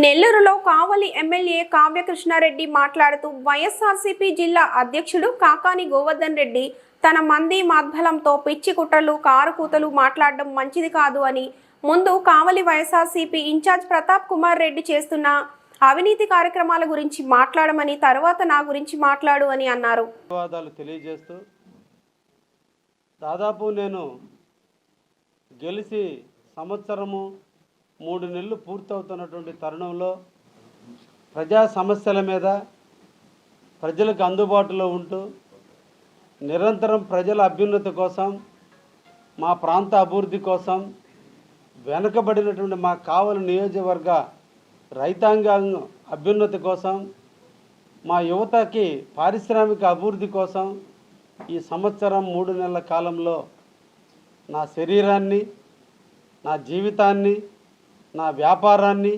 నెల్లూరులో కావలి ఎమ్మెల్యే కావ్యకృష్ణారెడ్డి మాట్లాడుతూ వైఎస్ఆర్సీపీ జిల్లా అధ్యక్షుడు కాకాని గోవర్ధన్ రెడ్డి తన మంది మాధ్బలంతో పిచ్చి కుట్రలు కారు కూతలు మాట్లాడడం మంచిది కాదు అని ముందు కావలి వైఎస్ఆర్సీపీ ఇన్ఛార్జ్ ప్రతాప్ కుమార్ రెడ్డి చేస్తున్న అవినీతి కార్యక్రమాల గురించి మాట్లాడమని తర్వాత నా గురించి మాట్లాడు అని అన్నారు. తెలియజేస్తూ దాదాపు నేను గెలిచి సంవత్సరము మూడు నెలలు పూర్తవుతున్నటువంటి తరుణంలో ప్రజా సమస్యల మీద ప్రజలకు అందుబాటులో ఉంటూ నిరంతరం ప్రజల అభ్యున్నతి కోసం మా ప్రాంత అభివృద్ధి కోసం వెనుకబడినటువంటి మా కావలి నియోజకవర్గ రైతాంగాంగ అభ్యున్నతి కోసం మా యువతకి పారిశ్రామిక అభివృద్ధి కోసం ఈ సంవత్సరం మూడు నెలల కాలంలో నా శరీరాన్ని నా జీవితాన్ని నా వ్యాపారాన్ని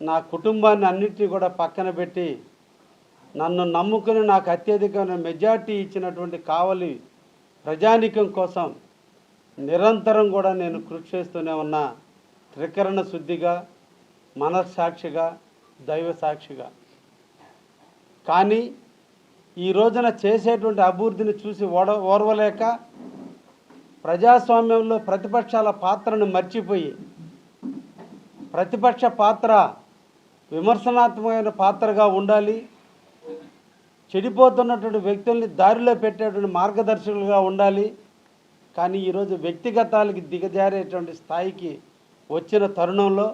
నా కుటుంబాన్ని అన్నిటినీ కూడా పక్కన పెట్టి నన్ను నమ్ముకుని నాకు అత్యధికమైన మెజార్టీ ఇచ్చినటువంటి కావలి ప్రజానికం కోసం నిరంతరం కూడా నేను కృషి చేస్తూనే ఉన్నా త్రికరణ శుద్ధిగా మనస్సాక్షిగా దైవ సాక్షిగా. కానీ ఈ రోజున చేసేటువంటి అభివృద్ధిని చూసి ఓడ ఓర్వలేక ప్రజాస్వామ్యంలో ప్రతిపక్షాల పాత్రను మర్చిపోయి ప్రతిపక్ష పాత్ర విమర్శనాత్మకమైన పాత్రగా ఉండాలి. చెడిపోతున్నటువంటి వ్యక్తుల్ని దారిలో పెట్టేటువంటి మార్గదర్శకులుగా ఉండాలి. కానీ ఈరోజు వ్యక్తిగతాలకి దిగజారేటువంటి స్థాయికి వచ్చిన తరుణంలో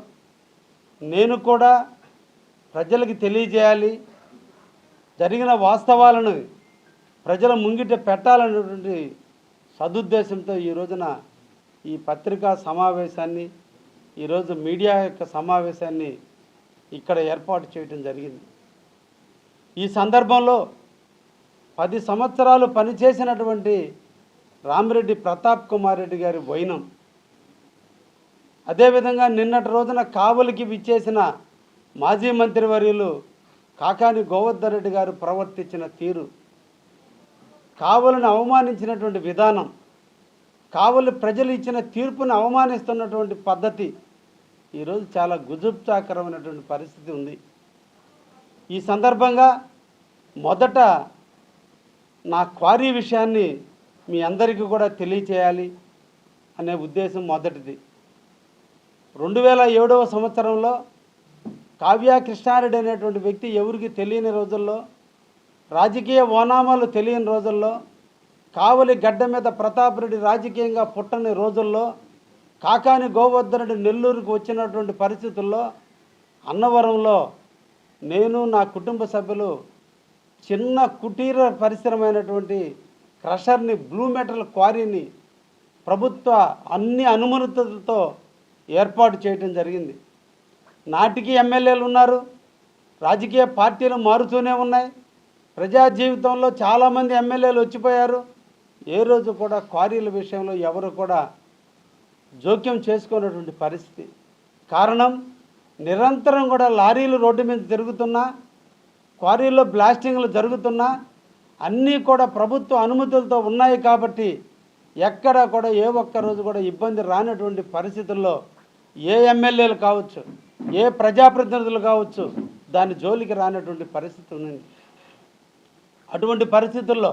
నేను కూడా ప్రజలకి తెలియజేయాలి. జరిగిన వాస్తవాలను ప్రజల ముంగిట పెట్టాలనేటువంటి సదుద్దేశంతో ఈ రోజున ఈ పత్రికా సమావేశాన్ని ఈరోజు మీడియా యొక్క సమావేశాన్ని ఇక్కడ ఏర్పాటు చేయటం జరిగింది. ఈ సందర్భంలో పది సంవత్సరాలు పనిచేసినటువంటి రామిరెడ్డి ప్రతాప్ కుమార్ రెడ్డి గారి వైనం అదేవిధంగా నిన్నటి రోజున కావలికి విచ్చేసిన మాజీ మంత్రివర్యులు కాకాని గోవర్ధన్ రెడ్డి గారు ప్రవర్తించిన తీరు కావలిని అవమానించినటువంటి విధానం కావలి ప్రజలు ఇచ్చిన తీర్పును అవమానిస్తున్నటువంటి పద్ధతి ఈరోజు చాలా గుజుప్చాకరమైనటువంటి పరిస్థితి ఉంది. ఈ సందర్భంగా మొదట నా క్వారీ విషయాన్ని మీ అందరికీ కూడా తెలియచేయాలి అనే ఉద్దేశం మొదటిది. రెండు వేల ఏడవ సంవత్సరంలో కావ్య కృష్ణారెడ్డి అనేటువంటి వ్యక్తి ఎవరికి తెలియని రోజుల్లో రాజకీయ ఓనామాలు తెలియని రోజుల్లో కావలి గడ్డ మీద ప్రతాప్ రెడ్డి రాజకీయంగా పుట్టని రోజుల్లో కాకాని గోవర్ధనుడు నెల్లూరుకు వచ్చినటువంటి పరిస్థితుల్లో అన్నవరంలో నేను నా కుటుంబ సభ్యులు చిన్న కుటీర పరిశ్రమైనటువంటి క్రషర్ని బ్లూ మెటల్ క్వారీని ప్రభుత్వ అన్ని అనుమతులతో ఏర్పాటు చేయడం జరిగింది. నాటికి ఎమ్మెల్యేలు ఉన్నారు రాజకీయ పార్టీలు మారుతూనే ఉన్నాయి. ప్రజా జీవితంలో చాలామంది ఎమ్మెల్యేలు వచ్చిపోయారు. ఏ రోజు కూడా క్వారీల విషయంలో ఎవరు కూడా జోక్యం చేసుకోనటువంటి పరిస్థితి. కారణం నిరంతరం కూడా లారీలు రోడ్డు మీద తిరుగుతున్నా క్వారీల్లో బ్లాస్టింగ్లు జరుగుతున్నా అన్నీ కూడా ప్రభుత్వ అనుమతులతో ఉన్నాయి కాబట్టి ఎక్కడ కూడా ఏ ఒక్క రోజు కూడా ఇబ్బంది రానటువంటి పరిస్థితుల్లో ఏ ఎమ్మెల్యేలు కావచ్చు ఏ ప్రజాప్రతినిధులు కావచ్చు దాని జోలికి రానటువంటి పరిస్థితి ఉంది. అటువంటి పరిస్థితుల్లో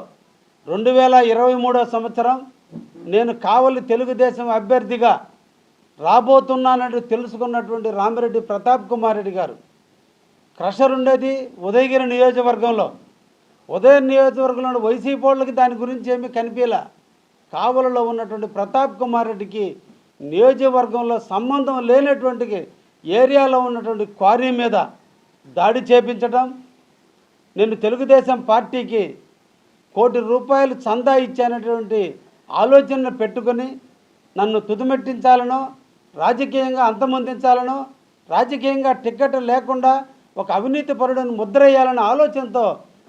రెండు వేల ఇరవై మూడో సంవత్సరం నేను కావలి తెలుగుదేశం అభ్యర్థిగా రాబోతున్నానంటూ తెలుసుకున్నటువంటి రామిరెడ్డి ప్రతాప్ కుమార్ రెడ్డి గారు క్రషర్ ఉండేది ఉదయగిరి నియోజకవర్గంలో. ఉదయం నియోజకవర్గంలో వైసీపీ వాళ్ళకి దాని గురించి ఏమీ కనిపించలే. కావలలో ఉన్నటువంటి ప్రతాప్ కుమార్ రెడ్డికి నియోజకవర్గంలో సంబంధం లేనటువంటి ఏరియాలో ఉన్నటువంటి క్వారీ మీద దాడి చేపించడం నేను తెలుగుదేశం పార్టీకి కోటి రూపాయలు చందా ఇచ్చానటువంటి ఆలోచనను పెట్టుకొని నన్ను తుదిమెట్టించాలనో రాజకీయంగా అంతమొందించాలనో రాజకీయంగా టికెట్ లేకుండా ఒక అవినీతి పరుడును ముద్రేయాలనే ఆలోచనతో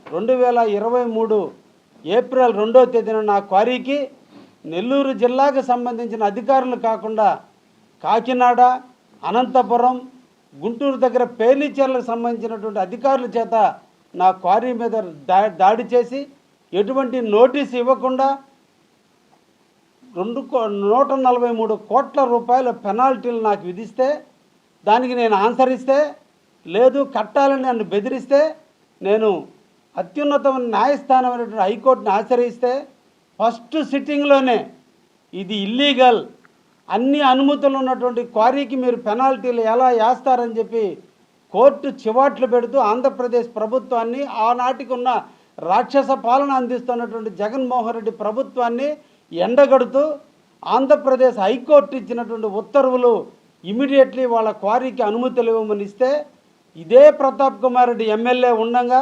రెండు వేల ఇరవై మూడు ఏప్రిల్ రెండో తేదీన నా క్వారీకి నెల్లూరు జిల్లాకు సంబంధించిన అధికారులు కాకుండా కాకినాడ అనంతపురం గుంటూరు దగ్గర పేలిచెర్లకు సంబంధించినటువంటి అధికారుల చేత నా క్వారీ మీద దా దాడి చేసి ఎటువంటి నోటీస్ ఇవ్వకుండా రెండు కో నూట నలభై మూడు కోట్ల రూపాయల పెనాల్టీలు నాకు విధిస్తే దానికి నేను ఆన్సర్ ఇస్తే లేదు కట్టాలని నన్ను బెదిరిస్తే నేను అత్యున్నతమైన న్యాయస్థానమైనటువంటి హైకోర్టుని ఆశ్రయిస్తే ఫస్ట్ సిట్టింగ్లోనే ఇది ఇల్లీగల్. అన్ని అనుమతులు ఉన్నటువంటి క్వారీకి మీరు పెనాల్టీలు ఎలా వేస్తారని చెప్పి కోర్టు చివాట్లు పెడుతూ ఆంధ్రప్రదేశ్ ప్రభుత్వాన్ని ఆనాటికి ఉన్న రాక్షస పాలన అందిస్తున్నటువంటి జగన్మోహన్ రెడ్డి ప్రభుత్వాన్ని ఎండగడుతూ ఆంధ్రప్రదేశ్ హైకోర్టు ఇచ్చినటువంటి ఉత్తర్వులు ఇమీడియట్లీ వాళ్ళ క్వారీకి అనుమతులు ఇవ్వమని ఇస్తే ఇదే ప్రతాప్ కుమార్ రెడ్డి ఎమ్మెల్యే ఉండగా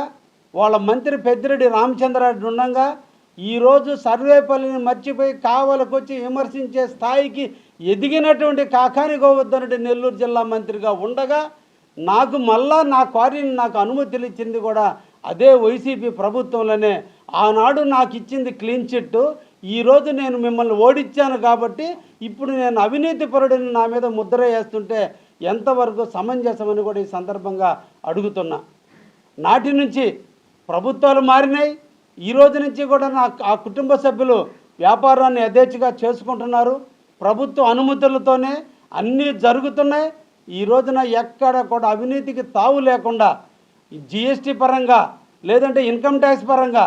వాళ్ళ మంత్రి పెద్దిరెడ్డి రామచంద్రారెడ్డి ఉండగా ఈరోజు సర్వేపల్లిని మర్చిపోయి కావలకొచ్చి విమర్శించే స్థాయికి ఎదిగినటువంటి కాకాని గోవర్ధనుడి నెల్లూరు జిల్లా మంత్రిగా ఉండగా నాకు మళ్ళా నా క్వారీని నాకు అనుమతులు ఇచ్చింది కూడా అదే వైసీపీ ప్రభుత్వంలోనే. ఆనాడు నాకు ఇచ్చింది క్లీన్ చిట్టు ఈరోజు నేను మిమ్మల్ని ఓడించాను కాబట్టి ఇప్పుడు నేను అవినీతి పరుడిని నా మీద ముద్ర వేస్తుంటే ఎంతవరకు సమంజసమని కూడా ఈ సందర్భంగా అడుగుతున్నా. నాటి నుంచి ప్రభుత్వాలు మారినాయి. ఈ రోజు నుంచి కూడా నా ఆ కుటుంబ సభ్యులు వ్యాపారాన్ని యథేచ్ఛగా చేసుకుంటున్నారు. ప్రభుత్వ అనుమతులతోనే అన్నీ జరుగుతున్నాయి. ఈ రోజున ఎక్కడ కూడా అవినీతికి తావు లేకుండా జిఎస్టీ పరంగా లేదంటే ఇన్కమ్ ట్యాక్స్ పరంగా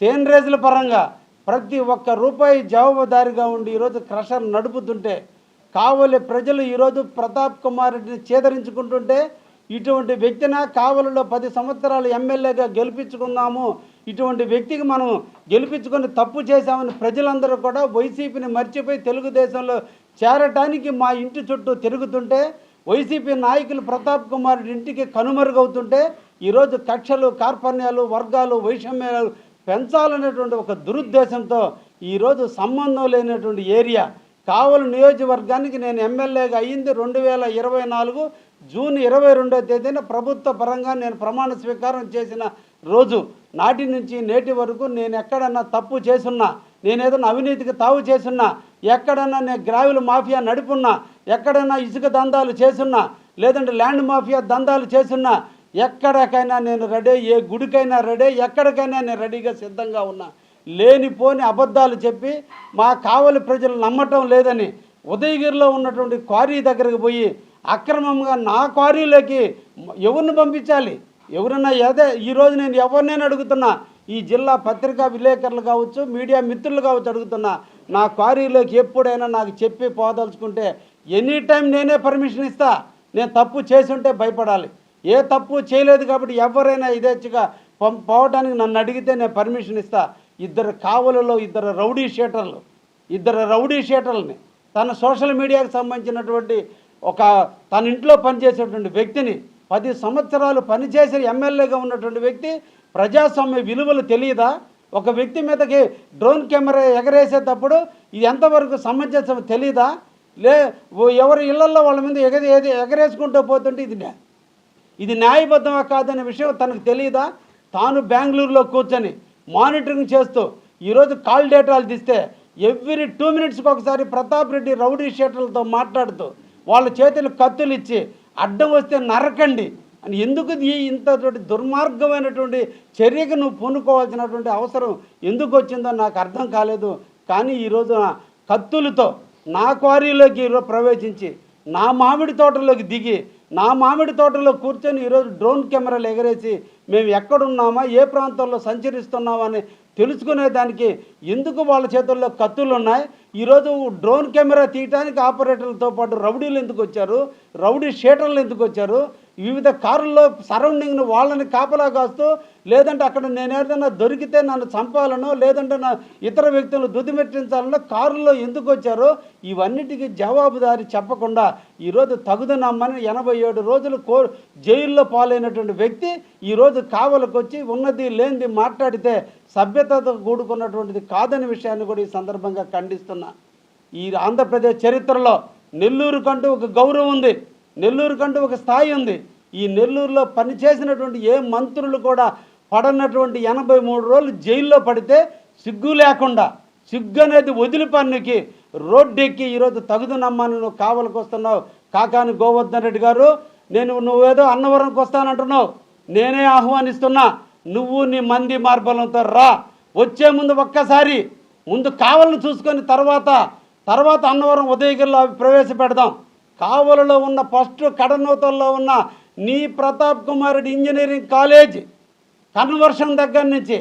సేనరేజ్ల పరంగా ప్రతి ఒక్క రూపాయి జవాబుదారిగా ఉండి ఈరోజు క్రషర్ నడుపుతుంటే కావలి ప్రజలు ఈరోజు ప్రతాప్ కుమార్ రెడ్డిని చేదరించుకుంటుంటే ఇటువంటి వ్యక్తిన కావలిలో పది సంవత్సరాలు ఎమ్మెల్యేగా గెలిపించుకున్నాము ఇటువంటి వ్యక్తికి మనం గెలిపించుకొని తప్పు చేశామని ప్రజలందరూ కూడా వైసీపీని మర్చిపోయి తెలుగుదేశంలో చేరటానికి మా ఇంటి చుట్టూ తిరుగుతుంటే వైసీపీ నాయకులు ప్రతాప్ కుమార్ ఇంటికి కనుమరుగవుతుంటే ఈరోజు కక్షలు కార్పణ్యాలు వర్గాలు వైషమ్యాలు పెంచాలనేటువంటి ఒక దురుద్దేశంతో ఈరోజు సంబంధం లేనటువంటి ఏరియా కావలి నియోజకవర్గానికి నేను ఎమ్మెల్యేగా అయ్యింది రెండు వేల ఇరవై నాలుగు జూన్ ఇరవై రెండో తేదీన ప్రభుత్వ పరంగా నేను ప్రమాణ స్వీకారం చేసిన రోజు నాటి నుంచి నేటి వరకు నేను ఎక్కడన్నా తప్పు చేసున్నా నేను ఏదైనా అవినీతికి తావు చేసున్నా ఎక్కడన్నా నేను గ్రావిల్ మాఫియా నడుపున్నా ఎక్కడన్నా ఇసుక దందాలు చేసున్నా లేదంటే ల్యాండ్ మాఫియా దందాలు చేసున్నా ఎక్కడికైనా నేను రెడీ ఏ గుడికైనా రెడీ ఎక్కడికైనా నేను రెడీగా సిద్ధంగా ఉన్నా. లేనిపోని అబద్ధాలు చెప్పి మా కావలి ప్రజలు నమ్మటం లేదని ఉదయగిరిలో ఉన్నటువంటి క్వారీ దగ్గరకు పోయి అక్రమంగా నా క్వారీలోకి ఎవరిని పంపించాలి? ఎవరన్నా అదే ఈరోజు నేను ఎవరినైనా అడుగుతున్నా? ఈ జిల్లా పత్రికా విలేకరులు కావచ్చు మీడియా మిత్రులు కావచ్చు అడుగుతున్నా నా క్వారీలోకి ఎప్పుడైనా నాకు చెప్పి పోదలుచుకుంటే ఎనీ టైం నేనే పర్మిషన్ ఇస్తా. నేను తప్పు చేసి ఉంటే భయపడాలి. ఏ తప్పు చేయలేదు కాబట్టి ఎవరైనా ఇదేచ్చుగా పోవడానికి నన్ను అడిగితే నేను పర్మిషన్ ఇస్తా. ఇద్దరు కావలలో ఇద్దరు రౌడీ షీటర్లు. ఇద్దరు రౌడీ షీటర్లని. తన సోషల్ మీడియాకు సంబంధించినటువంటి ఒక తన ఇంట్లో పనిచేసేటువంటి వ్యక్తిని పది సంవత్సరాలు పనిచేసిన ఎమ్మెల్యేగా ఉన్నటువంటి వ్యక్తి ప్రజాస్వామ్య విలువలు తెలియదా ఒక వ్యక్తి మీదకి డ్రోన్ కెమెరా ఎగరేసేటప్పుడు ఇది ఎంతవరకు సమంజసం తెలియదా లే ఓ ఎవరి ఇళ్ళలో వాళ్ళ మీద ఎగ ఏది ఎగరేసుకుంటూ పోతుంటే ఇది ఇది న్యాయబద్ధమా కాదనే విషయం తనకు తెలియదా తాను బెంగళూరులో కూర్చొని మానిటరింగ్ చేస్తూ ఈరోజు కాల్ డేటాలు తీస్తే ఎవ్రీ టూ మినిట్స్కి ఒకసారి ప్రతాప్ రెడ్డి రౌడీ షీటర్లతో మాట్లాడుతూ వాళ్ళ చేతులు కత్తులు ఇచ్చి అడ్డం వస్తే నరకండి అని ఎందుకు ఇంతటువంటి దుర్మార్గమైనటువంటి చర్యకు నువ్వు పూనుకోవాల్సినటువంటి అవసరం ఎందుకు వచ్చిందో నాకు అర్థం కాలేదు. కానీ ఈరోజు కత్తులతో నా క్వారీలోకి ఈరోజు ప్రవేశించి నా మామిడి తోటలోకి దిగి నా మామిడి తోటలో కూర్చొని ఈరోజు డ్రోన్ కెమెరాలు ఎగరేసి మేము ఎక్కడున్నామా ఏ ప్రాంతంలో సంచరిస్తున్నామా అని తెలుసుకునే దానికి ఎందుకు వాళ్ళ చేతుల్లో కత్తులు ఉన్నాయి ఈరోజు డ్రోన్ కెమెరా తీయటానికి ఆపరేటర్లతో పాటు రౌడీలు ఎందుకు వచ్చారు? రౌడీ షీటర్లు ఎందుకు వచ్చారు? వివిధ కారుల్లో సరౌండింగ్ను వాళ్ళని కాపలా కాస్తూ లేదంటే అక్కడ నేను ఏదైనా దొరికితే నన్ను చంపాలనో లేదంటే నా ఇతర వ్యక్తులను దుదిమెట్టించాలనో కారులో ఎందుకు వచ్చారో ఇవన్నిటికీ జవాబుదారి చెప్పకుండా ఈరోజు తగుదనమ్మని ఎనభై ఏడు రోజులు కో జైల్లో పాలైనటువంటి వ్యక్తి ఈరోజు కావలకు వచ్చి ఉన్నది లేనిది మాట్లాడితే సభ్యతతో కూడుకున్నటువంటిది కాదని విషయాన్ని కూడా ఈ సందర్భంగా ఖండిస్తున్నా. ఈ ఆంధ్రప్రదేశ్ చరిత్రలో నెల్లూరు కంటూ ఒక గౌరవం ఉంది. నెల్లూరు కంటూ ఒక స్థాయి ఉంది. ఈ నెల్లూరులో పనిచేసినటువంటి ఏ మంత్రులు కూడా పడనటువంటి ఎనభై మూడు రోజులు జైల్లో పడితే సిగ్గు లేకుండా సిగ్గు అనేది వదిలి పన్నుకి రోడ్డెక్కి ఈరోజు తగుదనమ్మని నువ్వు కావలికి వస్తున్నావు కాకాని గోవర్ధన్ రెడ్డి గారు నేను నువ్వేదో అన్నవరంకి వస్తానంటున్నావు. నేనే ఆహ్వానిస్తున్నా నువ్వు నీ మంది మార్బలంతో రా. వచ్చే ముందు ఒక్కసారి ముందు కావలను చూసుకొని తర్వాత తర్వాత అన్నవరం ఉదయగిరిలో అవి ప్రవేశపెడదాం. కావలలో ఉన్న ఫస్ట్ కడనూతల్లో ఉన్న నీ Pratap Kumar Reddy engineering college conversion దగ్గర నుంచి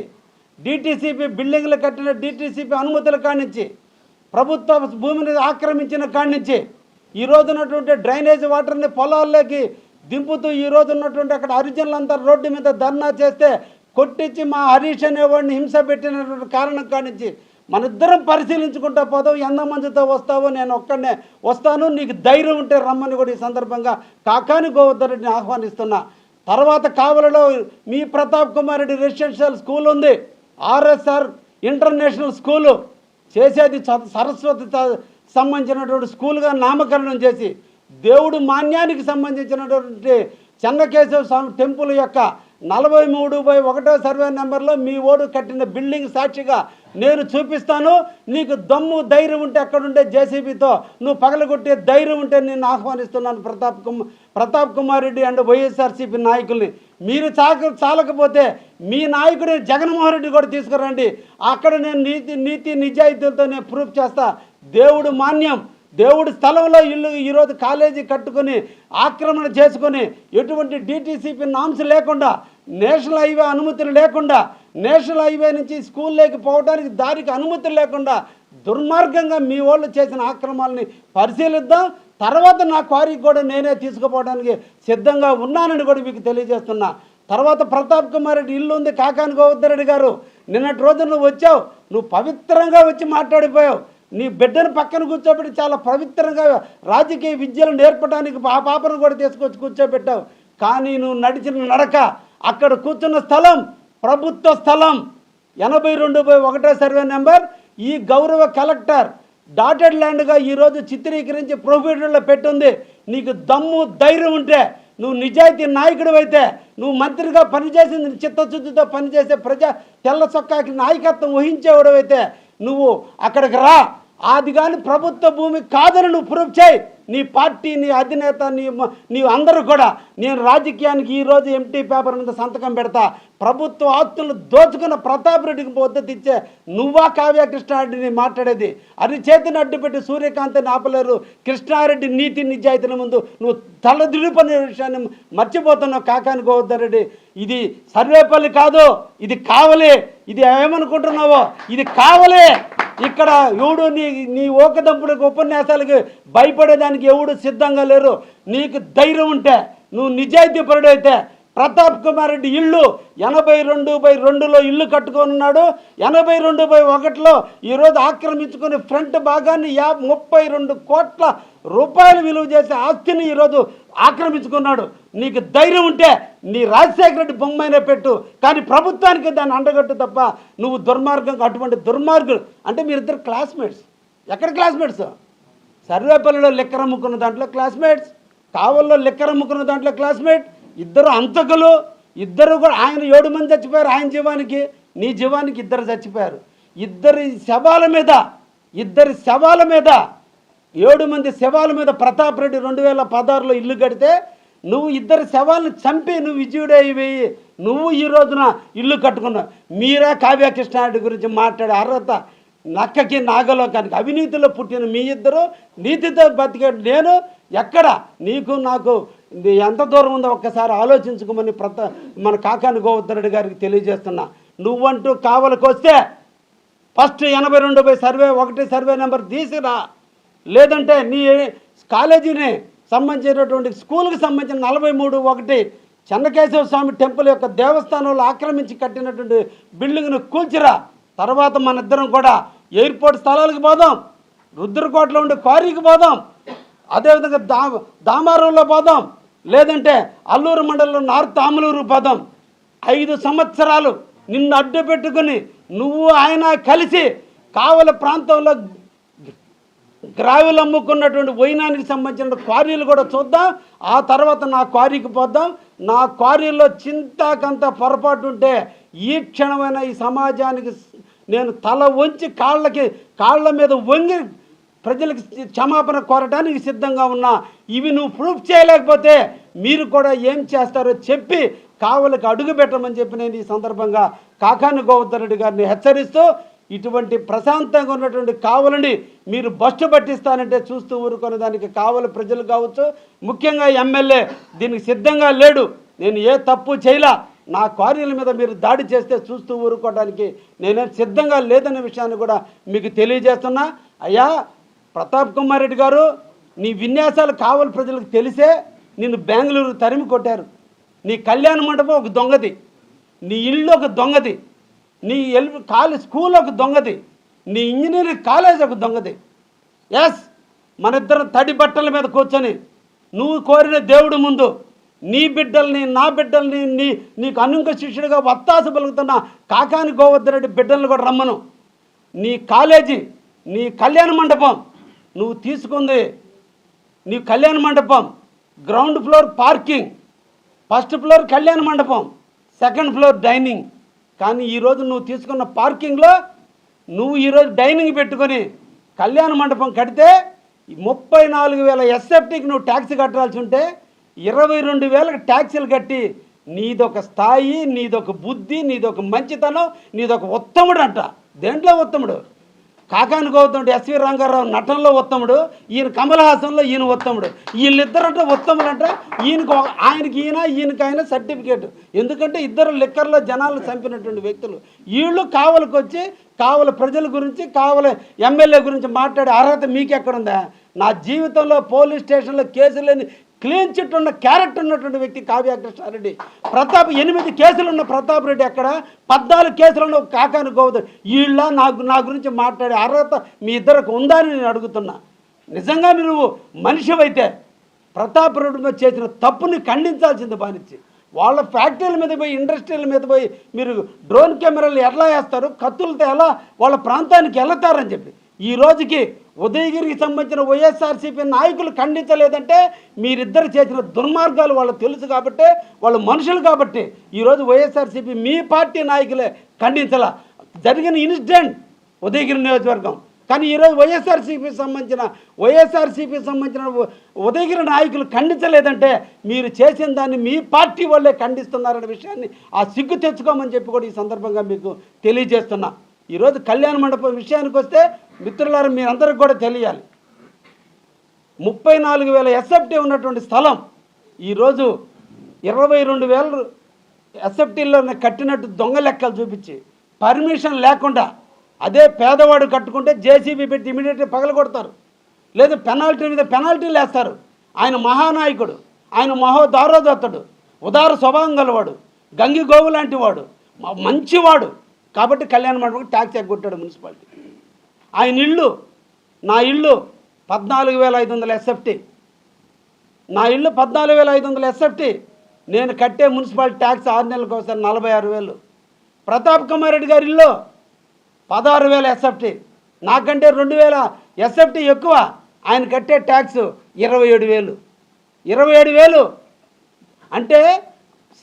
డిటీసీపీ బిల్డింగ్లు కట్టిన డిటీసీపీ అనుమతుల కానించి ప్రభుత్వ భూమిని ఆక్రమించిన కానించి ఈరోజు ఈ ఉన్నటువంటి డ్రైనేజ్ వాటర్ని పొలాల్లోకి దింపుతూ ఈ ఉన్నటువంటి అక్కడ హరిజనులంతా రోడ్డు మీద ధర్నా చేస్తే కొట్టించి మా హరీష్ అనేవాడిని హింస పెట్టినటువంటి కారణం కానించి మన ఇద్దరం పరిశీలించుకుంటా పోతావు ఎంతమందితో వస్తావో నేను ఒక్కడనే వస్తాను నీకు ధైర్యం ఉంటే రమ్మని కూడా ఈ సందర్భంగా కాకాని గోవర్ధన్ రెడ్డిని ఆహ్వానిస్తున్నా. తర్వాత కావలలో మీ ప్రతాప్ కుమార్ రెడ్డి రెసిడెన్షియల్ స్కూల్ ఉంది. RSR international school. చేసేది సరస్వతి సంబంధించినటువంటి స్కూల్గా నామకరణం చేసి దేవుడు మాన్యానికి సంబంధించినటువంటి చెన్నకేశవ స్వామి టెంపుల్ యొక్క నలభై మూడు బై ఒకటో సర్వే నెంబర్లో మీ ఓడు కట్టిన బిల్డింగ్ సాక్షిగా నేను చూపిస్తాను. నీకు దమ్ము ధైర్యం ఉంటే అక్కడుండే జేసీబీతో నువ్వు పగలగొట్టే ధైర్యం ఉంటే నేను ఆహ్వానిస్తున్నాను ప్రతాప్ కుమార్ ప్రతాప్ కుమార్ రెడ్డి అండ్ వైఎస్ఆర్సీపీ నాయకుల్ని. మీరు చాక చాలకపోతే మీ నాయకుడు జగన్మోహన్ రెడ్డి కూడా తీసుకురండి. అక్కడ నేను నీతి నీతి నిజాయితీలతో నేను ప్రూఫ్ చేస్తా. దేవుడు మాన్యం. దేవుడి స్థలంలో ఇల్లు ఈరోజు కాలేజీ కట్టుకొని ఆక్రమణ చేసుకొని ఎటువంటి డిటీసీపీ నామ్స్ లేకుండా నేషనల్ హైవే అనుమతులు లేకుండా నేషనల్ హైవే నుంచి స్కూల్లోకి పోవడానికి దారికి అనుమతులు లేకుండా దుర్మార్గంగా మీ వాళ్ళు చేసిన ఆక్రమాలని పరిశీలిద్దాం. తర్వాత నా క్వారీకి కూడా నేనే తీసుకుపోవడానికి సిద్ధంగా ఉన్నానని కూడా మీకు తెలియజేస్తున్నా. తర్వాత ప్రతాప్ కుమార్ రెడ్డి ఇల్లు ఉంది కాకాని గోవర్ధరెడ్డి గారు నిన్నటి రోజు నువ్వు వచ్చావు నువ్వు పవిత్రంగా వచ్చి మాట్లాడిపోయావు. నీ బిడ్డను పక్కన కూర్చోబెట్టి చాలా పవిత్రంగా రాజకీయ విద్యలు నేర్పడానికి ఆ పాపను కూడా తీసుకొచ్చి కూర్చోబెట్టావు. కానీ నువ్వు నడిచిన నడక అక్కడ కూర్చున్న స్థలం ప్రభుత్వ స్థలం. ఎనభై రెండు బై ఒకటో సర్వే నెంబర్. ఈ గౌరవ కలెక్టర్ డాటెడ్ ల్యాండ్గా ఈరోజు చిత్రీకరించి ప్రొఫిటర్లో పెట్టుంది. నీకు దమ్ము ధైర్యం ఉంటే నువ్వు నిజాయితీ నాయకుడు అయితే నువ్వు మంత్రిగా పనిచేసింది చిత్తశుద్ధితో పనిచేసే ప్రజా తెల్ల చొక్కాకి నాయకత్వం వహించేవాడు అయితే నువ్వు అక్కడికి రా. అది కానీ ప్రభుత్వ భూమి కాదని నువ్వు ప్రూఫ్ చేయి. నీ పార్టీ నీ అధినేత నీ మ- నీవు అందరూ కూడా నేను రాజకీయానికి ఈరోజు ఎంటీ పేపర్ మీద సంతకం పెడతా. ప్రభుత్వ ఆస్తులు దోచుకున్న ప్రతాప్ రెడ్డికి మద్దతు ఇచ్చే నువ్వా కావ్య కృష్ణారెడ్డిని మాట్లాడేది? అది చేతిని అడ్డుపెట్టి సూర్యకాంత్ని ఆపలేరు. కృష్ణారెడ్డి నీతి నిజాయితీల ముందు నువ్వు తలదిడిపోయిన విషయాన్ని మర్చిపోతున్నావు కాకాని గోవర్ధన్ రెడ్డి. ఇది సర్వేపల్లి కాదు ఇది కావలే. ఇది ఏమనుకుంటున్నావో? ఇది కావలే. ఇక్కడ ఎవడు నీ నీ ఓకదంపుడికి ఉపన్యాసాలకి భయపడేదానికి ఎవడు సిద్ధంగా లేరు. నీకు ధైర్యం ఉంటే నువ్వు నిజాయితీ పరుడైతే ప్రతాప్ కుమార్ రెడ్డి ఇల్లు ఎనభై రెండు బై రెండులో ఇల్లు కట్టుకొనున్నాడు. ఎనభై రెండు బై ఒకటిలో ఈరోజు ఆక్రమించుకుని ఫ్రంట్ భాగాన్ని యా ముప్పై రెండు కోట్ల రూపాయలు విలువ చేసే ఆస్తిని ఈరోజు ఆక్రమించుకున్నాడు. నీకు ధైర్యం ఉంటే నీ రాజశేఖర రెడ్డి బొమ్మైనా పెట్టు. కానీ ప్రభుత్వానికి దాన్ని అండగట్టు తప్ప నువ్వు దుర్మార్గం అటువంటి దుర్మార్గుడు అంటే మీరిద్దరు క్లాస్మేట్స్ ఎక్కడ క్లాస్మేట్స్ సర్వేపల్లిలో లెక్కర అమ్ముకున్న దాంట్లో క్లాస్మేట్స్ కావల్లో లెక్కర అమ్ముకున్న దాంట్లో క్లాస్మేట్ ఇద్దరు అంతకులు ఇద్దరు కూడా ఆయన ఏడు మంది చచ్చిపోయారు ఆయన జీవానికి. నీ జీవానికి ఇద్దరు చచ్చిపోయారు. ఇద్దరి శవాల మీద ఇద్దరి శవాల మీద ఏడు మంది శవాల మీద ప్రతాప్ రెడ్డి రెండు వేల పదహారులో ఇల్లు కడితే నువ్వు ఇద్దరు శవాలను చంపి నువ్వు విజయుడైపోయి నువ్వు ఈ రోజున ఇల్లు కట్టుకున్నావు. మీరే కావ్య కృష్ణారెడ్డి గురించి మాట్లాడే అర్హత నక్కకి నాగలోకానికి. అవినీతిలో పుట్టిన మీ ఇద్దరు నీతితో బతికే నేను ఎక్కడ? నీకు నాకు ఎంత దూరం ఉందో ఒక్కసారి ఆలోచించుకోమని ప్రత మన కాకాని గోవర్ధన్ గారికి తెలియజేస్తున్నా. నువ్వంటూ కావలకొస్తే ఫస్ట్ ఎనభై రెండు బై సర్వే ఒకటి సర్వే నెంబర్ తీసిరా. లేదంటే నీ కాలేజీని సంబంధించినటువంటి స్కూల్కి సంబంధించిన నలభై మూడు ఒకటి చెన్నకేశవ స్వామి టెంపుల్ యొక్క దేవస్థానంలో ఆక్రమించి కట్టినటువంటి బిల్డింగ్ను కూల్చిరా. తర్వాత మన ఇద్దరం కూడా ఎయిర్పోర్ట్ స్థలాలకు పోదాం. రుద్రకోటలో ఉండే క్వారీకి పోదాం. అదేవిధంగా దా దామారంలో పోదాం. లేదంటే అల్లూరు మండలంలో నార్త్ తామలూరు పోదాం. ఐదు సంవత్సరాలు నిన్ను అడ్డు పెట్టుకుని నువ్వు ఆయన కలిసి కావల ప్రాంతంలో గ్రావెల్ అమ్ముకున్నటువంటి వైనానికి సంబంధించిన క్వారీలు కూడా చూద్దాం. ఆ తర్వాత నా క్వారీకి పోద్దాం. నా క్వారీలో చింతకంత పొరపాటు ఉంటే ఈ క్షణమైన ఈ సమాజానికి నేను తల వంచి కాళ్ళకి కాళ్ళ మీద వంగి ప్రజలకు క్షమాపణ కోరటానికి సిద్ధంగా ఉన్నా. ఇవి నువ్వు ప్రూఫ్ చేయలేకపోతే మీరు కూడా ఏం చేస్తారో చెప్పి కావలకు అడుగు పెట్టమని చెప్పి నేను ఈ సందర్భంగా కాకాని గోవర్ధన్ రెడ్డి గారిని హెచ్చరిస్తూ ఇటువంటి ప్రశాంతంగా ఉన్నటువంటి కావలని మీరు బస్టు పట్టిస్తానంటే చూస్తూ ఊరుకునే దానికి కావలి ప్రజలు కావచ్చు ముఖ్యంగా ఎమ్మెల్యే దీనికి సిద్ధంగా లేడు. నేను ఏ తప్పు చేయలా. నా కార్యాల మీద మీరు దాడి చేస్తే చూస్తూ ఊరుకోవడానికి నేనేం సిద్ధంగా లేదనే విషయాన్ని కూడా మీకు తెలియజేస్తున్నా. అయ్యా ప్రతాప్ కుమార్ రెడ్డి గారు నీ విన్యాసాలు కావలి ప్రజలకు తెలిసే నిన్ను బెంగళూరు తరిమి కొట్టారు. నీ కళ్యాణ మండపం ఒక దొంగది. నీ ఇల్లు ఒక దొంగది. నీ ఎల్ కాలేజ్ స్కూల్ ఒక దొంగది. నీ ఇంజనీరింగ్ కాలేజ్ ఒక దొంగది. ఎస్ మన ఇద్దరం తడి బట్టల మీద కూర్చొని నువ్వు కోరిన దేవుడి ముందు నీ బిడ్డల్ని నా బిడ్డల్ని నీ నీకు అనుంక శిష్యుడిగా వత్తాసు పలుకుతున్న కాకాని గోవర్ధరెడ్డి బిడ్డల్ని కూడా రమ్మను. నీ కాలేజీ నీ కళ్యాణ మండపం నువ్వు తీసుకుంది. నీ కళ్యాణ మండపం ground floor parking first floor కళ్యాణ మండపం సెకండ్ ఫ్లోర్ డైనింగ్. కానీ ఈరోజు నువ్వు తీసుకున్న పార్కింగ్లో నువ్వు ఈరోజు డైనింగ్ పెట్టుకొని కళ్యాణ మండపం కడితే ముప్పై నాలుగు వేల ఎస్ఎఫ్టీకి నువ్వు ట్యాక్స్ కట్టాల్సి ఉంటే ఇరవై రెండు వేలకు ట్యాక్సీలు కట్టి నీదొక స్థాయి నీదొక బుద్ధి నీదొక మంచితనం నీదొక ఉత్తముడు అంట దేంట్లో ఉత్తముడు? కాకాని గౌతముడు ఎస్వి రంగారావు నటనలో ఉత్తముడు ఈయన కమల్ హాసన్లో ఈయన ఉత్తముడు. వీళ్ళిద్దరంటే ఉత్తములంట ఈయనకు ఆయనకి ఈయన ఈయనకి ఆయన సర్టిఫికేట్. ఎందుకంటే ఇద్దరు లిక్కర్లో జనాలను చంపినటువంటి వ్యక్తులు. వీళ్ళు కావలకొచ్చి వచ్చి ప్రజల గురించి కావల ఎమ్మెల్యే గురించి మాట్లాడే అర్హత మీకెక్కడుందా? నా జీవితంలో పోలీస్ స్టేషన్లో కేసులు లేని క్లీన్ చిట్ ఉన్న క్యారెక్టర్ ఉన్నటువంటి వ్యక్తి కావ్య కృష్ణారెడ్డి. ప్రతాప్ ఎనిమిది కేసులు ఉన్న ప్రతాప్ రెడ్డి ఎక్కడ? పద్నాలుగు కేసులు ఉన్న కాకాని వీళ్ళ నాకు నా గురించి మాట్లాడే అర్హత మీ ఇద్దరికి ఉందా అని నేను అడుగుతున్నా. నిజంగా నువ్వు మనిషివైతే ప్రతాప్ రెడ్డి మీద చేసిన తప్పుని ఖండించాల్సింది బానిచ్చి. వాళ్ళ ఫ్యాక్టరీల మీద పోయి ఇండస్ట్రీల మీద పోయి మీరు డ్రోన్ కెమెరాలు ఎలా వేస్తారు? కత్తులతో ఎలా వాళ్ళ ప్రాంతానికి వెళ్తారని చెప్పి. ఈ రోజుకి ఉదయగిరికి సంబంధించిన వైఎస్ఆర్సీపీ నాయకులు ఖండించలేదంటే మీరిద్దరు చేసిన దుర్మార్గాలు వాళ్ళు తెలుసు కాబట్టి వాళ్ళు మనుషులు కాబట్టి ఈరోజు వైఎస్ఆర్సీపీ మీ పార్టీ నాయకులే ఖండించాల. జరిగిన ఇన్సిడెంట్ ఉదయగిరి నియోజకవర్గం. కానీ ఈరోజు వైఎస్ఆర్సీపీ సంబంధించిన వైఎస్ఆర్సీపీ సంబంధించిన ఉదయగిరి నాయకులు ఖండించలేదంటే మీరు చేసిన దాన్ని మీ పార్టీ వాళ్ళే ఖండిస్తున్నారనే విషయాన్ని ఆ సిగ్గు తెచ్చుకోమని చెప్పి కూడా ఈ సందర్భంగా మీకు తెలియజేస్తున్నా. ఈరోజు కళ్యాణ మండపం విషయానికి వస్తే మిత్రులారు మీరందరికి కూడా తెలియాలి. ముప్పై నాలుగు వేల ఎస్ఎఫ్టీ ఉన్నటువంటి స్థలం ఈరోజు ఇరవై రెండు వేల ఎస్ఎఫ్టీలో కట్టినట్టు దొంగ లెక్కలు చూపించి పర్మిషన్ లేకుండా అదే పేదవాడు కట్టుకుంటే జేసీబీ పెట్టి ఇమీడియట్గా పగలగొడతారు. లేదు పెనాల్టీ మీద పెనాల్టీలు వేస్తారు ఆయన మహానాయకుడు ఆయన మహోదారోదత్తుడు ఉదార స్వభావం గలవాడు గంగి గోవు లాంటి వాడు మంచివాడు. కాబట్టి కళ్యాణ మండపం ట్యాక్స్ ఎగ్గొట్టాడు మున్సిపాలిటీ ఆయన ఇల్లు నా ఇల్లు పద్నాలుగు వేల ఐదు వందల ఎస్ఎఫ్టీ. నా ఇల్లు పద్నాలుగు వేల ఐదు వందల ఎస్ఎఫ్టీ. నేను కట్టే మున్సిపాలిటీ ట్యాక్స్ ఆరు నెలలకు ఒకసారి నలభై ఆరు వేలు. ప్రతాప్ కుమార్ రెడ్డి గారి ఇల్లు పదహారు వేల ఎస్ఎఫ్టీ. నాకంటే రెండు వేల ఎస్ఎఫ్టీ ఎక్కువ ఆయన కట్టే ట్యాక్స్ ఇరవై ఏడు వేలు. ఇరవై ఏడు వేలు అంటే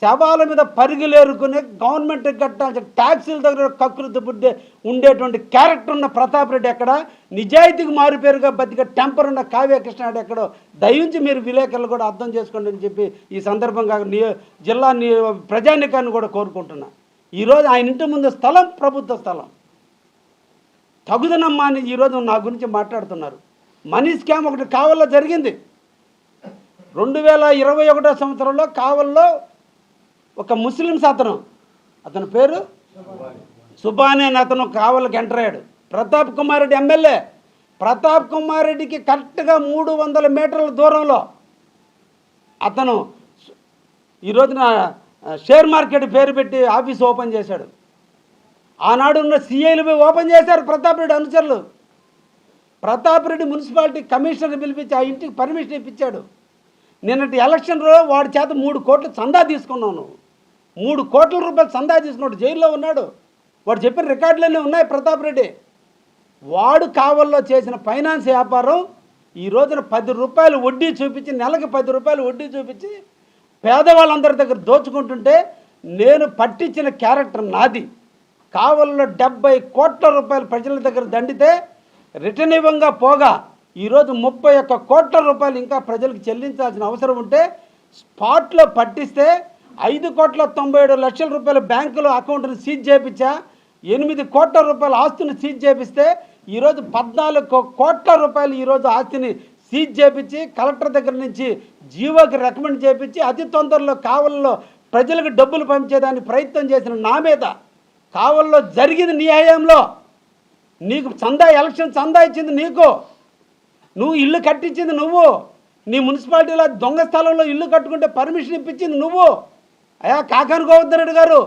శవాల మీద పరుగులేరుకునే గవర్నమెంట్ కట్టాల్సిన ట్యాక్సీల దగ్గర కక్కులు బుడ్డే ఉండేటువంటి క్యారెక్టర్ ఉన్న ప్రతాప్ రెడ్డి ఎక్కడ? నిజాయితీకి మారిపేరుగా బతిక టెంపర్ ఉన్న కావ్య కృష్ణారెడ్డి ఎక్కడో? దయించి మీరు విలేకరులు కూడా అర్థం చేసుకోండి అని చెప్పి ఈ సందర్భంగా నియో జిల్లా నియో ప్రజానికాన్ని కూడా కోరుకుంటున్నా. ఈరోజు ఆయన ఇంటి ముందు స్థలం ప్రభుత్వ స్థలం. తగుదనమ్మా అని ఈరోజు నా గురించి మాట్లాడుతున్నారు. మనీ స్కామ్ ఒకటి కావల్లో జరిగింది. రెండు వేల ఇరవై ఒకటో సంవత్సరంలో కావల్లో ఒక ముస్లిమ్స్ అతను. అతని పేరు సుబాని అని అతను కావలికి ఎంటర్ అయ్యాడు. ప్రతాప్ కుమార్ రెడ్డి ఎమ్మెల్యే. ప్రతాప్ కుమార్ రెడ్డికి కరెక్ట్గా మూడు వందల మీటర్ల దూరంలో అతను ఈ రోజున షేర్ మార్కెట్ పేరు పెట్టి ఆఫీస్ ఓపెన్ చేశాడు. ఆనాడు ఉన్న సీఐలు పోయి ఓపెన్ చేశారు ప్రతాప్ రెడ్డి అనుచరులు. ప్రతాప్ రెడ్డి మున్సిపాలిటీ కమిషనర్ పిలిపించి ఆ ఇంటికి పర్మిషన్ ఇప్పించాడు. నిన్నటి ఎలక్షన్లో వాడి చేత మూడు కోట్లు చందా తీసుకున్నావు నువ్వు. మూడు కోట్ల రూపాయలు చందా తీసుకున్నాడు జైల్లో ఉన్నాడు. వాడు చెప్పిన రికార్డులన్నీ ఉన్నాయి ప్రతాప్ రెడ్డి. వాడు కావల్లో చేసిన ఫైనాన్స్ వ్యాపారం ఈ రోజున పది రూపాయలు వడ్డీ చూపించి నెలకి పది రూపాయలు వడ్డీ చూపించి పేదవాళ్ళందరి దగ్గర దోచుకుంటుంటే నేను పట్టించిన క్యారెక్టర్ నాది. కావల్లో డెబ్బై కోట్ల రూపాయలు ప్రజల దగ్గర దండితే రిటర్న్ ఇవ్వంగా పోగా ఈరోజు ముప్పై ఒక్క కోట్ల రూపాయలు ఇంకా ప్రజలకు చెల్లించాల్సిన అవసరం ఉంటే స్పాట్లో పట్టిస్తే ఐదు కోట్ల తొంభై ఏడు లక్షల రూపాయల బ్యాంకులో అకౌంట్ని సీజ్ చేయించా ఎనిమిది కోట్ల రూపాయల ఆస్తిని సీజ్ చేపిస్తే ఈరోజు పద్నాలుగు కోట్ల రూపాయలు ఈరోజు ఆస్తిని సీజ్ చేపించి కలెక్టర్ దగ్గర నుంచి జీవోకి రికమెండ్ చేపించి అతి తొందరలో కావల్లో ప్రజలకు డబ్బులు పంపించేదానికి ప్రయత్నం చేసిన నా మీద కావల్లో జరిగింది నీ హయాంలో. నీకు చందా ఎలక్షన్ చందా ఇచ్చింది నీకు. నువ్వు ఇల్లు కట్టించింది నువ్వు. నీ మున్సిపాలిటీలో దొంగ స్థలంలో ఇల్లు కట్టుకుంటే పర్మిషన్ ఇప్పించింది నువ్వు. అయా కాకాని గోవర్ధరెడ్డి గారు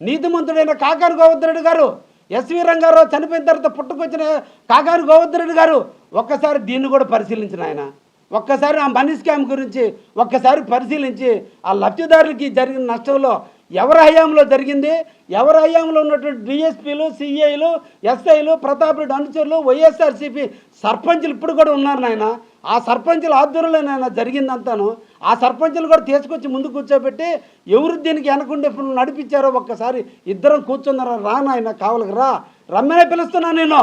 నీతిమంతుడైన కాకాని గోవర్ధరెడ్డి గారు ఎస్వి రంగారావు చనిపోయిన తర్వాత పుట్టుకొచ్చిన కాకాని గోవర్ధరెడ్డి గారు ఒక్కసారి దీన్ని కూడా పరిశీలించిన ఆయన. ఒక్కసారి ఆ మనీ స్కామ్ గురించి ఒక్కసారి పరిశీలించి ఆ లబ్ధిదారులకి జరిగిన నష్టంలో ఎవరి హయాంలో జరిగింది ఎవరి హయాంలో ఉన్నటువంటి డిఎస్పీలు సిఐలు ఎస్ఐలు ప్రతాప్ రెడ్డి అనుచరులు వైఎస్ఆర్సీపీ సర్పంచులు ఇప్పుడు కూడా ఉన్నారు నాయన. ఆ సర్పంచుల ఆధ్వర్యంలో నాయన జరిగిందంతాను. ఆ సర్పంచులు కూడా తీసుకొచ్చి ముందు కూర్చోబెట్టి ఎవరు దీనికి వెనకుండి ఇప్పుడు నడిపించారో ఒక్కసారి ఇద్దరం కూర్చున్నారా? రా నాయన కావలికి రా. రమ్మనే పిలుస్తున్నా నేను.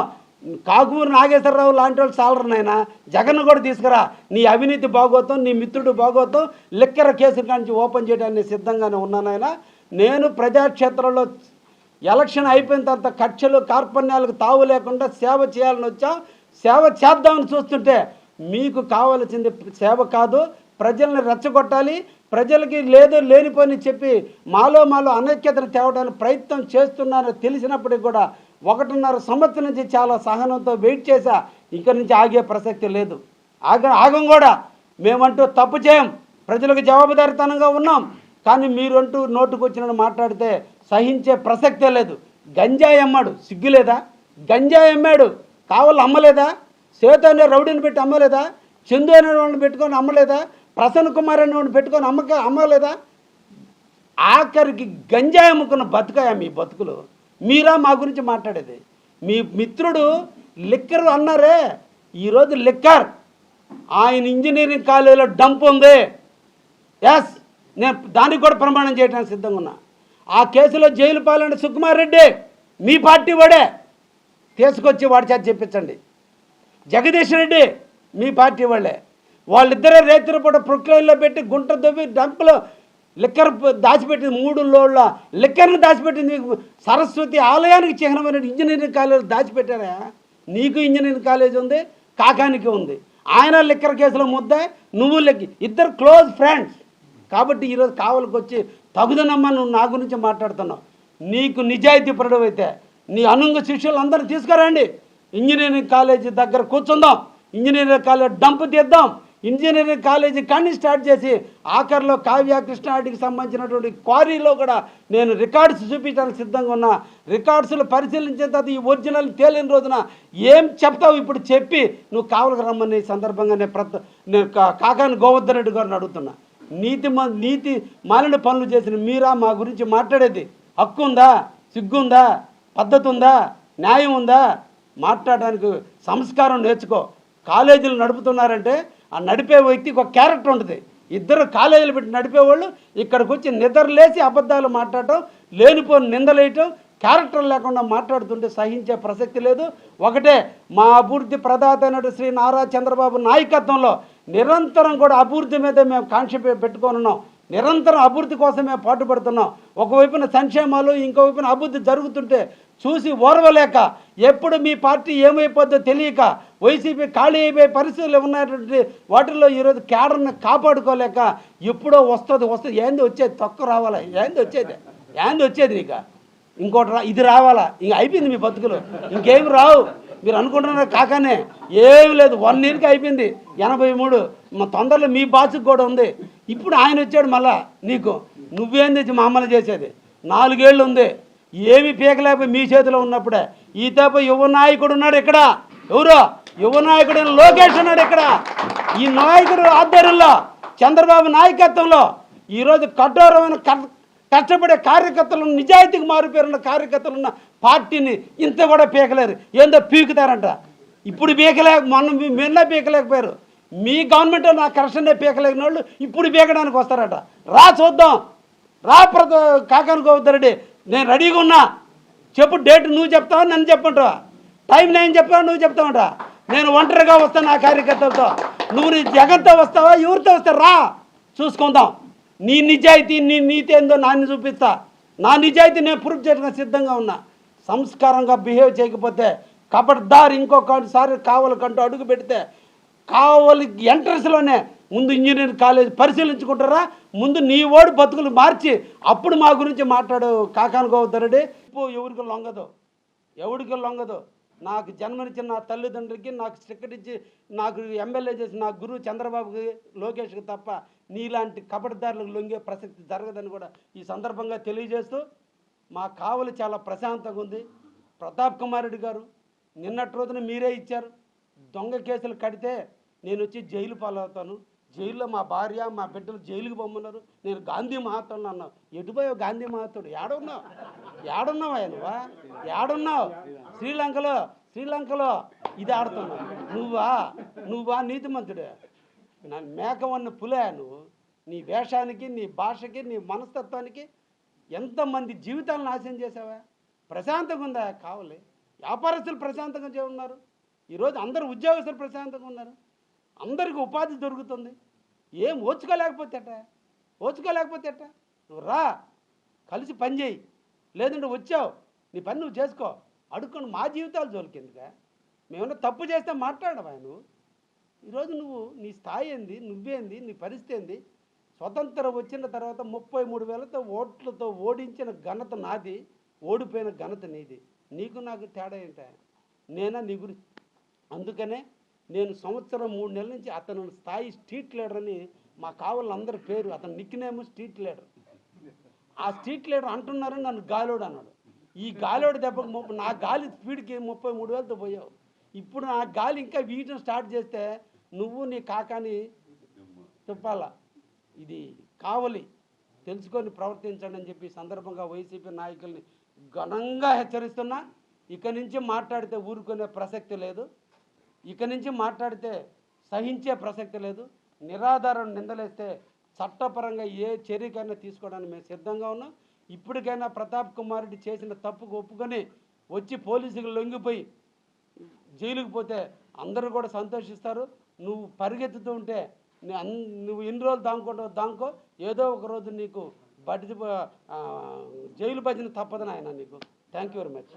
కాకూరు నాగేశ్వరరావు లాంటి వాళ్ళు చాలరు నాయన? జగన్ కూడా తీసుకురా. నీ అవినీతి బాగోతాం నీ మిత్రుడు బాగోతాం లిక్కర కేసు కానీ ఓపెన్ చేయడానికి సిద్ధంగానే ఉన్నానాయన నేను ప్రజాక్షేత్రంలో ఎలక్షన్ అయిపోయిన తర్వాత కక్షలు కార్పణ్యాలకు తావు లేకుండా సేవ చేయాలని వచ్చాం. సేవ చేద్దామని చూస్తుంటే మీకు కావలసింది సేవ కాదు ప్రజల్ని రెచ్చగొట్టాలి ప్రజలకి లేదు లేనిపోని చెప్పి మాలో మాలో అనైక్యతను తేవడానికి ప్రయత్నం చేస్తున్నారని తెలిసినప్పటికి కూడా ఒకటిన్నర సంవత్సరం నుంచి చాలా సహనంతో వెయిట్ చేశా. ఇక్కడి నుంచి ఆగే ప్రసక్తి లేదు. ఆగ ఆగం కూడా మేమంటూ తప్పు చేయం. ప్రజలకు జవాబుదారితనంగా ఉన్నాం. కానీ మీరంటూ నోటుకొచ్చిన మాట్లాడితే సహించే ప్రసక్తే లేదు. గంజాయి అమ్మాడు. సిగ్గులేదా గంజాయి అమ్మాడు. కావాలి అమ్మలేదా? సేతు అనే రౌడీని పెట్టి అమ్మలేదా? చందు అనే వాడిని పెట్టుకొని అమ్మలేదా? ప్రసన్న కుమార్ అనే పెట్టుకొని అమ్మక అమ్మలేదా? ఆఖరికి గంజాయి అమ్ముకున్న బతుకాయా మీ బతుకులు. మీరా మా గురించి మాట్లాడేది. మీ మిత్రుడు లిక్కర్ అన్నారే ఈరోజు లిక్కర్. ఆయన ఇంజనీరింగ్ కాలేజీలో డంప్ ఉంది. ఎస్ నేను దానికి కూడా ప్రమాణం చేయడానికి సిద్ధంగా ఉన్నా. ఆ కేసులో జైలు పాలన సుకుమార్ రెడ్డి మీ పార్టీ వాడే. తీసుకొచ్చి వాడి చేత చెప్పించండి. జగదీష్ రెడ్డి మీ పార్టీ వాళ్ళే. వాళ్ళిద్దరే రేతిరి పూట ప్రొక్లైన్లో పెట్టి గుంట దొవ్వి డంపులో లిక్కర్ దాచిపెట్టింది మూడు లోళ్ళ లిక్కర్ని దాచిపెట్టింది సరస్వతి ఆలయానికి చిహ్నమైన ఇంజనీరింగ్ కాలేజ్ దాచిపెట్టారా? నీకు ఇంజనీరింగ్ కాలేజ్ ఉంది కాకానికి ఉంది. ఆయన లిక్కర్ కేసులో ముద్ద నువ్వు లెక్కి. ఇద్దరు క్లోజ్ ఫ్రెండ్స్. కాబట్టి ఈరోజు కావలికి వచ్చి తగుదనమ్మా నువ్వు నా గురించి మాట్లాడుతున్నావు. నీకు నిజాయితీ పరుడవైతే నీ అనుంగ శిష్యులందరూ తీసుకురండి. ఇంజనీరింగ్ కాలేజీ దగ్గర కూర్చుందాం. ఇంజనీరింగ్ కాలేజ్ డంప్ తీద్దాం. ఇంజనీరింగ్ కాలేజీ కానీ స్టార్ట్ చేసి ఆఖరిలో కావ్య కృష్ణాటికి సంబంధించినటువంటి క్వారీలో కూడా నేను రికార్డ్స్ చూపించడానికి సిద్ధంగా ఉన్నా. రికార్డ్స్లు పరిశీలించిన తర్వాత ఈ ఒరిజినల్ తేలిన రోజున ఏం చెప్తావు ఇప్పుడు చెప్పి నువ్వు కావలికి రమ్మని సందర్భంగా నేను ప్రత నేను కా- కాకాని గోవర్ధన్ రెడ్డి గారిని అడుగుతున్నా. నీతి మ- నీతి మాలిన పనులు చేసిన మీరా మా గురించి మాట్లాడేది? హక్కు ఉందా? సిగ్గుందా పద్ధతి ఉందా? న్యాయం ఉందా? మాట్లాడడానికి సంస్కారం నేర్చుకో. కాలేజీలు నడుపుతున్నారంటే ఆ నడిపే వ్యక్తికి ఒక క్యారెక్టర్ ఉంటుంది. ఇద్దరు కాలేజీలు పెట్టి నడిపేవాళ్ళు ఇక్కడికి వచ్చి నిద్రలేసి అబద్ధాలు మాట్లాడటం లేనిపోని నిందలేయటం క్యారెక్టర్ లేకుండా మాట్లాడుతుంటే సహించే ప్రసక్తి లేదు. ఒకటే మా అభివృద్ధి ప్రదాత అయినటువంటి శ్రీ నారా చంద్రబాబు నాయకత్వంలో నిరంతరం కూడా అభివృద్ధి మీద మేము కాంక్ష పెట్టుకోనున్నాం నిరంతరం అభివృద్ధి కోసమే పాటుపడుతున్నాం. ఒకవైపున సంక్షేమాలు ఇంకోవైపున అభివృద్ధి జరుగుతుంటే చూసి ఓర్వలేక ఎప్పుడు మీ పార్టీ ఏమైపోద్దో తెలియక వైసీపీ ఖాళీ అయిపోయే పరిస్థితులు ఉన్నటువంటి వాటిల్లో ఈరోజు కేడర్ని కాపాడుకోలేక ఎప్పుడో వస్తుంది వస్తుంది. ఏంది వచ్చేది? తక్కువ రావాలా? ఏంది వచ్చేది? ఏంది వచ్చేది నీకు? ఇంకోటి రా ఇది రావాలా? ఇంక అయిపోయింది మీ బతుకులు. ఇంకేమి రావు. మీరు అనుకుంటున్నారు కాకనే. ఏమి లేదు వన్ ఇయర్కి అయిపోయింది. ఎనభై మూడు. మా తొందరలో మీ బాసుకు కూడా ఉంది. ఇప్పుడు ఆయన వచ్చాడు మళ్ళా నీకు. నువ్వేంది మా అమ్మలు చేసేది? నాలుగేళ్ళు ఉంది. ఏమి పీకలేకపోయి మీ చేతిలో ఉన్నప్పుడే. ఈ తప్ప యువ నాయకుడు ఉన్నాడు ఇక్కడ. ఎవరు? యువ నాయకుడు లోకేష్ ఉన్నాడు ఇక్కడ. ఈ నాయకుడు ఆధ్వర్యంలో చంద్రబాబు నాయకత్వంలో ఈరోజు కఠోరమైన కష్టపడే కార్యకర్తలు నిజాయితీకి మారిపోయిన కార్యకర్తలు ఉన్న పార్టీని ఇంత కూడా పీకలేరు. ఏందో పీకుతారంట. ఇప్పుడు పీకలే మొన్న మిన్న పీకలేకపోయారు. మీ గవర్నమెంట్ నా కరెక్షన్నే పీకలేని వాళ్ళు ఇప్పుడు పీకడానికి వస్తారట. రా చూద్దాం. రా ప్రత కాకనుకోవద్దరెడ్డి నేను రెడీగా ఉన్నా. చెప్పు డేట్ నువ్వు చెప్తావా నన్ను చెప్పంటావా టైం నేను చెప్తావా నువ్వు చెప్తావంటా? నేను ఒంటరిగా వస్తాను నా కార్యకర్తలతో. నువ్వు నీ జగన్తో వస్తావా ఎవరితో వస్తా రా చూసుకుందాం. నీ నిజాయితీ నీ నీతి ఏందో నాన్ని చూపిస్తా. నా నిజాయితీ నేను ప్రూఫ్ చేయడానికి సిద్ధంగా ఉన్నా. సంస్కారంగా బిహేవ్ చేయకపోతే కబడ్దార్ ఇంకొకసారి కావలకంటూ అడుగు పెడితే కావలి ఎంట్రన్స్లోనే ముందు ఇంజనీరింగ్ కాలేజ్ పరిశీలించుకుంటారా? ముందు నీ ఓడి బతుకులు మార్చి అప్పుడు మా గురించి మాట్లాడు కాకాను గోవర్ధరెడ్డి ఇప్పుడు ఎవరికి లొంగదు. ఎవడికి లొంగదు. నాకు జన్మనిచ్చిన నా తల్లిదండ్రులకి నాకు స్టిక్కర్ ఇచ్చి నాకు ఎమ్మెల్యే చేసి నా గురువు చంద్రబాబుకి లోకేష్కి తప్ప నీలాంటి కబడ్దారులకు లొంగే ప్రసక్తి జరగదని కూడా ఈ సందర్భంగా తెలియజేస్తూ మా కావలి చాలా ప్రశాంతంగా ఉంది. ప్రతాప్ కుమార్ రెడ్డి గారు నిన్నటి రోజున మీరే ఇచ్చారు. దొంగ కేసులు కడితే నేను వచ్చి జైలు పాలవుతాను. జైల్లో మా భార్య మా బిడ్డలు జైలుకి పొమ్మన్నారు. నేను గాంధీ మహాత్ములు అన్నావు ఎటుపోయావు గాంధీ మహాత్ముడు? ఏడున్నావు? ఏడున్నావు నువ్వా? ఏడున్నావు? శ్రీలంకలో శ్రీలంకలో ఇది ఆడుతున్నావు. నువ్వా? నువ్వా నీతిమంతుడే? నా మేకవన్న పులే నువ్వు. నీ వేషానికి నీ భాషకి నీ మనస్తత్వానికి ఎంతమంది జీవితాలను నాశనం చేసావా ప్రశాంతంగా ఉందా? కావాలి. వ్యాపారస్తులు ప్రశాంతంగా చే- ఉన్నారు. ఈరోజు అందరు ఉద్యోగస్తులు ప్రశాంతంగా ఉన్నారు. అందరికీ ఉపాధి దొరుకుతుంది. ఏం ఓచుకోలేకపోతే ఎట్ట ఓచుకోలేకపోతే ఎట్ట నువ్వు రా కలిసి పని చేయి. లేదంటే వచ్చావు నీ పని నువ్వు చేసుకో. అడుక్కొని మా జీవితాలు జోలికెందుక మేమన్నా తప్పు చేస్తే మాట్లాడవా నువ్వు? ఈరోజు నువ్వు నీ స్థాయి ఏంది నువ్వేంది నీ పరిస్థితి ఏంది? స్వతంత్రం వచ్చిన తర్వాత ముప్పై మూడు వేలతో ఓట్లతో ఓడించిన ఘనత నాది ఓడిపోయిన ఘనత నీది. నీకు నాకు తేడా ఏంట? నేనా నీ గురించి? అందుకనే నేను సంవత్సరం మూడు నెలల నుంచి అతను స్థాయి స్ట్రీట్ లీడర్ అని మా కావాలందరి పేరు అతను నిక్కినేమో స్ట్రీట్ లీడర్. ఆ స్ట్రీట్ లీడర్ అంటున్నారని నన్ను గాలోడు అన్నాడు. ఈ గాలోడు దెబ్బకు ముప్పై నా గాలి స్పీడ్కి ముప్పై మూడు వేలతో పోయావు. ఇప్పుడు నా గాలి ఇంకా వీయటం స్టార్ట్ చేస్తే నువ్వు నీ కాకాని చెప్పాలా ఇది కావలి. తెలుసుకొని ప్రవర్తించండి అని చెప్పి సందర్భంగా వైసీపీ నాయకుల్ని ఘనంగా హెచ్చరిస్తున్నా. ఇక నుంచి మాట్లాడితే ఊరుకునే ప్రసక్తి లేదు. ఇక నుంచి మాట్లాడితే సహించే ప్రసక్తి లేదు. నిరాధారణ నిందలేస్తే చట్టపరంగా ఏ చర్యకైనా తీసుకోవడానికి మేము సిద్ధంగా ఉన్నాం. ఇప్పటికైనా ప్రతాప్ కుమార్ రెడ్డి చేసిన తప్పుకు ఒప్పుకొని వచ్చి పోలీసులు లొంగిపోయి జైలుకి పోతే అందరూ కూడా సంతోషిస్తారు. నువ్వు పరిగెత్తుతూ ఉంటే నువ్వు ఎన్ని రోజులు దాంకుంటావు దాంకో ఏదో ఒక రోజు నీకు బడి జైలు భజన తప్పదని ఆయన నీకు. Thank you very much